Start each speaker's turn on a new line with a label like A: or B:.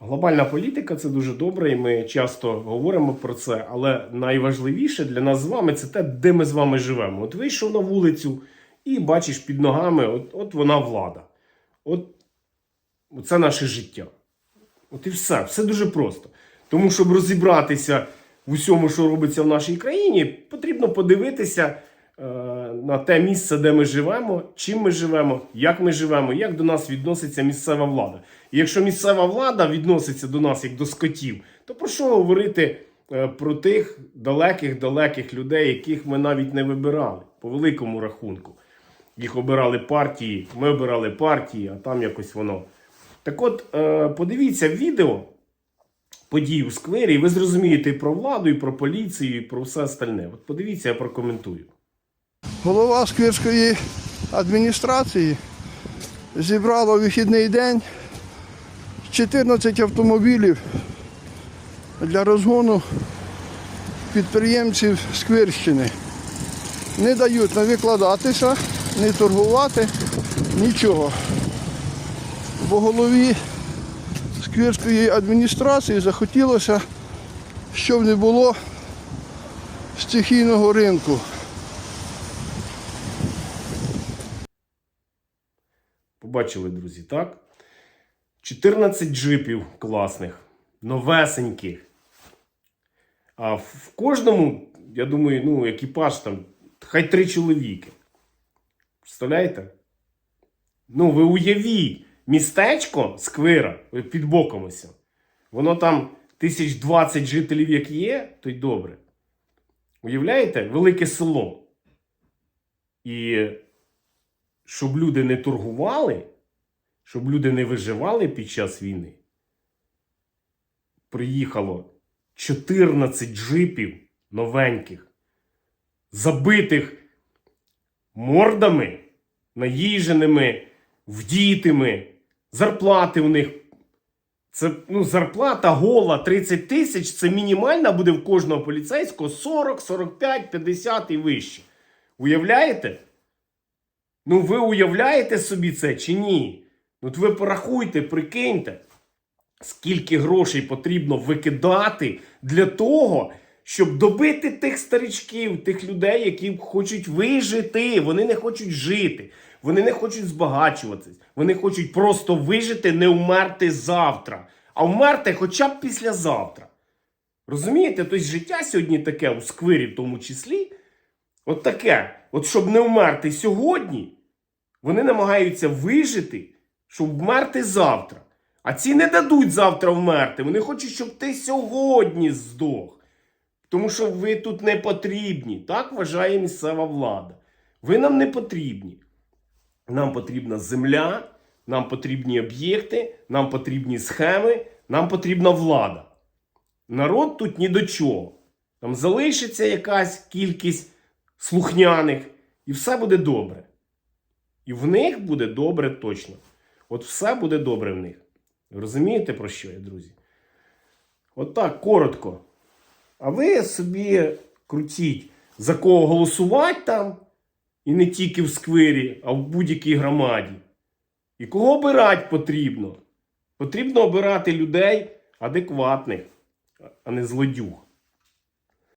A: Глобальна політика це дуже добре, і ми часто говоримо про це. Але найважливіше для нас з вами це те, де ми з вами живемо. От вийшов на вулицю і бачиш під ногами, от, от вона влада. От це наше життя. От і все. Все дуже просто. Тому, щоб розібратися в усьому, що робиться в нашій країні, потрібно подивитися на те місце, де ми живемо, чим ми живемо, як ми живемо, як до нас відноситься місцева влада. І якщо місцева влада відноситься до нас як до скотів, то про що говорити е, про тих далеких-далеких людей, яких ми навіть не вибирали по великому рахунку? Їх обирали партії, ми обирали партії, а там якось воно. Так от, е, подивіться відео подій у сквері, і ви зрозумієте і про владу, і про поліцію, і про все остальне. От подивіться, я прокоментую.
B: Голова Сквирської адміністрації зібрала у вихідний день 14 автомобілів для розгону підприємців Сквирщини. Не дають не викладатися, не торгувати, нічого. Бо голові Сквирської адміністрації захотілося, щоб не було стихійного ринку.
A: Побачили, друзі, так? 14 джипів класних, новесеньких. А в кожному, я думаю, ну, екіпаж там, хай три чоловіки. Представляєте? Ну, ви уявіть, містечко Сквира під боком ось. Воно там тисяч двадцять жителів, як є, то й добре. Уявляєте? Велике село. І щоб люди не торгували, щоб люди не виживали під час війни, приїхало 14 джипів новеньких, забитих мордами, наїженими, вдітими, зарплати у них. Це ну, зарплата гола 30 тисяч, це мінімальна буде в кожного поліцейського 40, 45, 50 і вище. Уявляєте? Ну, ви уявляєте собі це чи ні? Ну, от ви порахуйте, прикиньте, скільки грошей потрібно викидати для того, щоб добити тих старичків, тих людей, які хочуть вижити. Вони не хочуть жити, вони не хочуть збагачуватись, вони хочуть просто вижити, не вмерти завтра, а вмерти хоча б післязавтра. Розумієте? Тобто життя сьогодні таке у сквирі, в тому числі. От таке, от щоб не вмерти сьогодні, вони намагаються вижити, щоб вмерти завтра. А ці не дадуть завтра вмерти. Вони хочуть, щоб ти сьогодні здох. Тому що ви тут не потрібні. Так вважає місцева влада. Ви нам не потрібні. Нам потрібна земля, нам потрібні об'єкти, нам потрібні схеми, нам потрібна влада. Народ тут ні до чого. Там залишиться якась кількість слухняних, і все буде добре. І в них буде добре точно. От все буде добре в них. Розумієте, про що я, друзі? От так, коротко. А ви собі крутіть, за кого голосувати там, і не тільки в сквері, а в будь-якій громаді. І кого обирати потрібно? Потрібно обирати людей адекватних, а не злодюг.